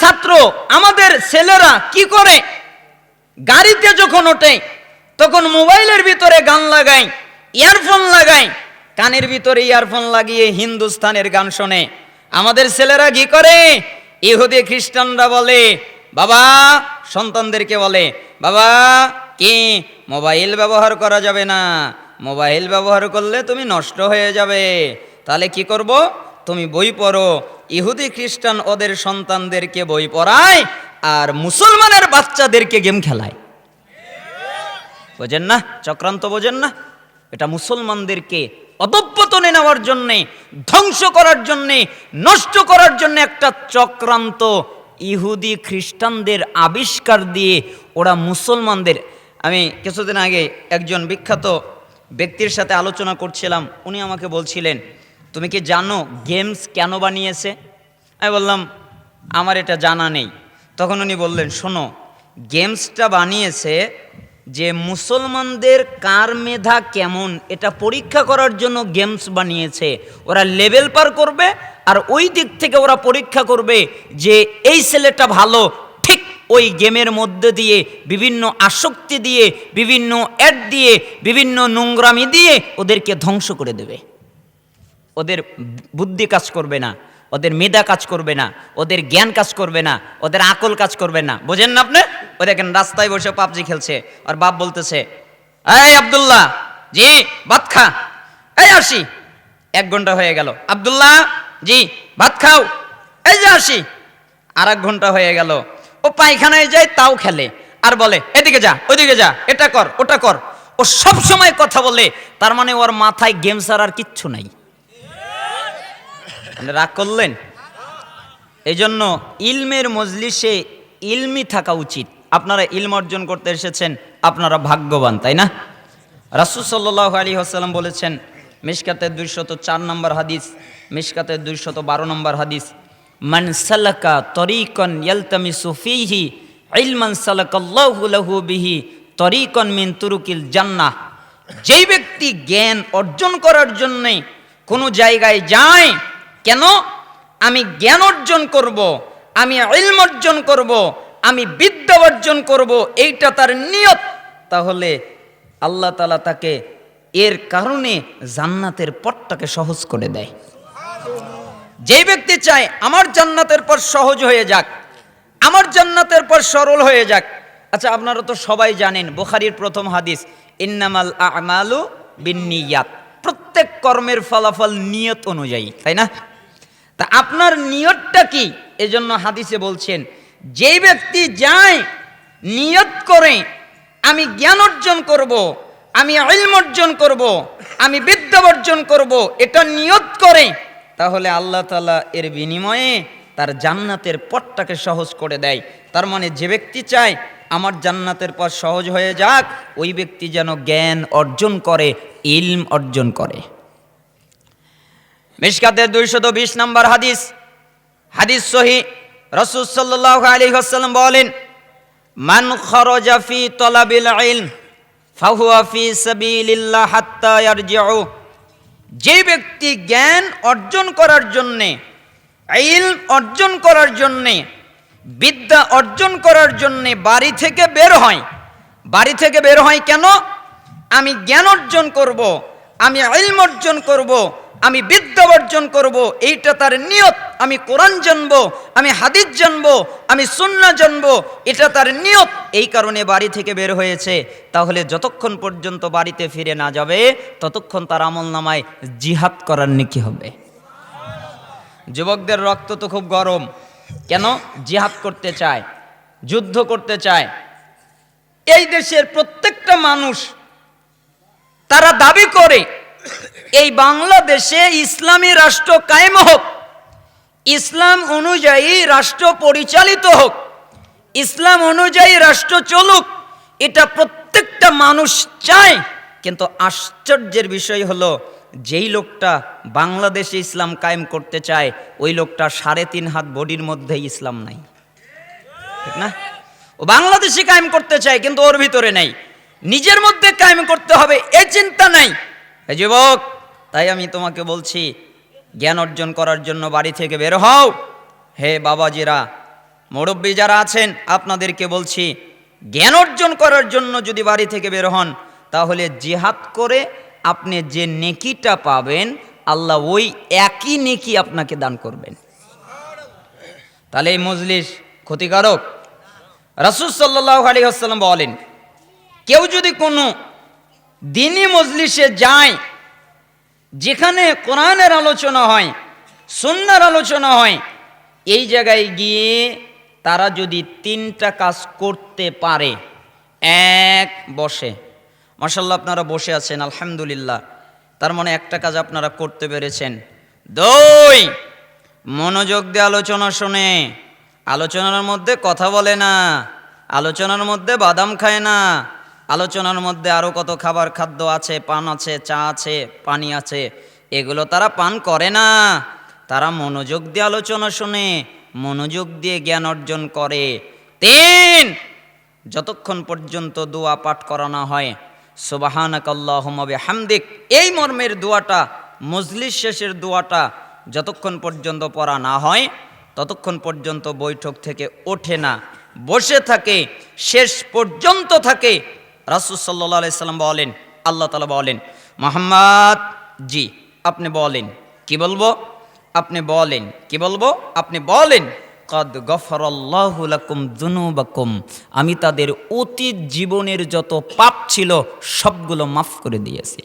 ছাত্র, আমাদের ছেলেরা কি করে? গাড়িতে যখন ওঠে, তখন মোবাইলের ভিতরে গান লাগাই ইয়ারফোন লাগাই কানের ভিতরে ইয়ারফোন লাগিয়ে হিন্দুস্তানের গান শোনে। আমাদের ছেলেরা কি করে? ইহুদি খ্রিস্টানরা বলে, বাবা, সন্তানদেরকে বলে, বাবা, কি? মোবাইল ব্যবহার করা যাবে না। মোবাইল ব্যবহার করলে তুমি নষ্ট হয়ে যাবে। তাহলে কি করব? তুমি বই পড়ো ইহুদি খ্রিস্টান ওদের সন্তানদেরকে বই পড়ায় আর মুসলমানের বাচ্চাদেরকে গেম খেলায়। বোঝেন না? চক্রান্ত বোঝেন না? এটা মুসলমানদেরকে অধঃপতনে নেওয়ার জন্যে, ধ্বংস করার জন্যে, নষ্ট করার জন্য একটা চক্রান্ত ইহুদি খ্রিস্টানদের আবিষ্কার দিয়ে ওরা মুসলমানদের। আমি কিছুদিন আগে একজন বিখ্যাত ব্যক্তির সাথে আলোচনা করছিলাম, উনি আমাকে বলছিলেন তুমি কি জানো গেমস কেন বানিয়েছে? আমি বললাম, আমার এটা জানা নেই। তখন উনি বললেন, শোনো, গেমসটা বানিয়েছে যে মুসলমানদের কার মেধা কেমন, এটা পরীক্ষা করার জন্য গেমস বানিয়েছে। ওরা লেভেল পার করবে আর ওই দিক থেকে ওরা পরীক্ষা করবে যে এই ছেলেটা ভালো। ঠিক ওই গেমের মধ্যে দিয়ে, বিভিন্ন আসক্তি দিয়ে, বিভিন্ন অ্যাড দিয়ে, বিভিন্ন নোংরামি দিয়ে ওদেরকে ধ্বংস করে দেবে। ওদের বুদ্ধি কাজ করবে না, ওদের মেধা কাজ করবে না, ওদের জ্ঞান কাজ করবে না, ওদের আকল কাজ করবে না। বোঝেন না আপনি? ও দেখেন রাস্তায় বসে পাবজি খেলছে, আর বাপ বলতেছে, এই আব্দুল্লাহ, জি, ভাত খা। এই আসি। এক ঘণ্টা হয়ে গেল। আব্দুল্লাহ, জি, ভাত খাও। এই যে আসি। আর এক ঘণ্টা হয়ে গেল। ও পায়খানায় যায়, তাও খেলে। আর বলে, এদিকে যা, ওইদিকে যা, এটা কর, ওটা কর। ও সব সময় কথা বলে, তার মানে ওর মাথায় গেম ছাড়া আর কিচ্ছু নাই। রাগ করলেন? এই জন্য ইলমের মজলিসে ইলমি থাকা উচিত। আপনারা ইলম অর্জন করতে এসেছেন, আপনারা ভাগ্যবান, তাই না? রাসুল সাল্লাহ আলী আসাল্লাম বলেছেন মিশকাতের দুইশত চার নম্বর হাদিস মিশকাতের দুইশত বারো নম্বর হাদিস, মান সালাকা তরিকন ইয়ালতামি সুফিহি ইলমান সালাকাল্লাহু লাহু বিহি তরিকন মিন তুরুকিল জান্নাহ। যেই ব্যক্তি জ্ঞান অর্জন করার জন্যে কোনো জায়গায় যায় কেন? আমি জ্ঞান অর্জন করব, আমি ইলম অর্জন করব, আমি বিদ্যা অর্জন করব, এইটা তার নিয়ত। তাহলে আল্লাহ তালা তাকে এর কারণে জান্নাতের পথটাকে সহজ করে দেয়। যে ব্যক্তি চায়, আমার জান্নাতের পর সহজ হয়ে যাক, আমার জান্নাতের পর সরল হয়ে যাক। আচ্ছা আপনারা তো সবাই জানেন, বুখারির প্রথম হাদিস, ইন্নামাল আমালু বিনিয়াত প্রত্যেক কর্মের ফলাফল নিয়ত অনুযায়ী, তাই না? তা আপনার নিয়তটা কি? এজন্য হাদিসে বলছেন, যেই ব্যক্তি যায়, নিয়ত করে, আমি জ্ঞান অর্জন করব, আমি ইলম অর্জন করব, আমি বিদ্যা অর্জন করব, এটা নিয়ত করে, তাহলে আল্লাহ তালা এর বিনিময়ে তার জান্নাতের পথটাকে সহজ করে দেয়। তার মানে যে ব্যক্তি চায়, আমার জান্নাতের পথ সহজ হয়ে যাক, ওই ব্যক্তি যেন জ্ঞান অর্জন করে, ইলম অর্জন করে। মিশকাতের দুইশত বিশ নম্বর হাদিস। হাদিস সহি। রসুল সাল্লাহ আলী হাসাল্লাম বলেন, মান খরজা ফি তলাবিল ইলম, ফাহুয়া ফি সাবিলিল্লাহ হাত্তা যে ব্যক্তি জ্ঞান অর্জন করার জন্যে, ইলম অর্জন করার জন্যে, বিদ্যা অর্জন করার জন্যে বাড়ি থেকে বের হয়। বাড়ি থেকে বের হয় কেন? আমি জ্ঞান অর্জন করব, আমি ইলম অর্জন করব আমি বিদ্যা অর্জন করব, এইটা তার নিয়ত। আমি কোরআন জানব, আমি হাদিস জানব, আমি সুন্না জানব, এটা তার নিয়ত। এই কারণে বাড়ি থেকে বের হয়েছে। তাহলে যতক্ষণ পর্যন্ত বাড়িতে ফিরে না যাবে, ততক্ষণ তার আমল নামায় জিহাদ করার নিকি হবে। যুবকদের রক্ত তো খুব গরম। কেন? জিহাদ করতে চায়, যুদ্ধ করতে চায়। এই দেশের প্রত্যেকটা মানুষ তারা দাবি করে এই বাংলাদেশে ইসলামী রাষ্ট্র কায়েম হোক, ইসলাম অনুযায়ী রাষ্ট্র পরিচালিত হোক, ইসলাম অনুযায়ী রাষ্ট্র চলুক, এটা প্রত্যেকটা মানুষ চায়। কিন্তু আশ্চর্যের বিষয় হলো, যেই লোকটা বাংলাদেশে ইসলাম কায়েম করতে চায়, ওই লোকটা সাড়ে তিন হাত বডির মধ্যে ইসলাম নাই। ঠিক না? ও বাংলাদেশে কায়েম করতে চায়, কিন্তু ওর ভিতরে নেই। নিজের মধ্যে কায়েম করতে হবে, এ চিন্তা নাই। এ যুবক, তাই আমি তোমাকে বলছি, জ্ঞান অর্জন করার জন্য বাড়ি থেকে বের হও। হে বাবাজিরা, মুরব্বী যারা আছেন, আপনাদেরকে বলছি, জ্ঞান অর্জন করার জন্য যদি বাড়ি থেকে বের হন, তাহলে জিহাদ করে আপনি যে নেকিটা পাবেন, আল্লাহ ওই একই নেকি আপনাকে দান করবেন। তাহলে এই মজলিস ক্ষতিকারক। রাসুল সাল্লাহ আলী আসসালাম বলেন, কেউ যদি কোনো দিনই মজলিসে যায়। যেখানে কোরআনের আলোচনা হয়, সুন্নার আলোচনা হয়, এই জায়গায় গিয়ে তারা যদি তিনটা কাজ করতে পারে, এক বসে। মাসাল্লাহ আপনারা বসে আছেন, আলহামদুলিল্লাহ। তার মানে একটা কাজ আপনারা করতে পেরেছেন। দুই, মনোযোগ দিয়ে আলোচনা শোনে। আলোচনার মধ্যে কথা বলে না। আলোচনার মধ্যে বাদাম খায় না। আলোচনার মধ্যে আরও কত খাবার খাদ্য আছে, পান আছে, চা আছে, পানি আছে, এগুলো তারা পান করে না। তারা মনোযোগ দিয়ে আলোচনা শুনে, মনোযোগ দিয়ে জ্ঞান অর্জন করে। তিন, যতক্ষণ পর্যন্ত দোয়া পাঠ করানো হয় সুবাহানাক আল্লাহমবে হামদিক এই মর্মের দোয়াটা, মজলিস শেষের দোয়াটা যতক্ষণ পর্যন্ত পড়া না হয়, ততক্ষণ পর্যন্ত বৈঠক থেকে ওঠে না। বসে থাকে, শেষ পর্যন্ত থাকে রাসুল সাল্লাহ সাল্লাম বলেন, আল্লাহ তালা বলেন, মোহাম্মদ, জি, আপনি বলেন, কি বলব? আপনি বলেন, কি বলব? আপনি বলেন, কদ গফরল্লাহুলাকুম দুনুবাকুম আমি তাদের অতীত জীবনের যত পাপ ছিল সবগুলো মাফ করে দিয়েছি।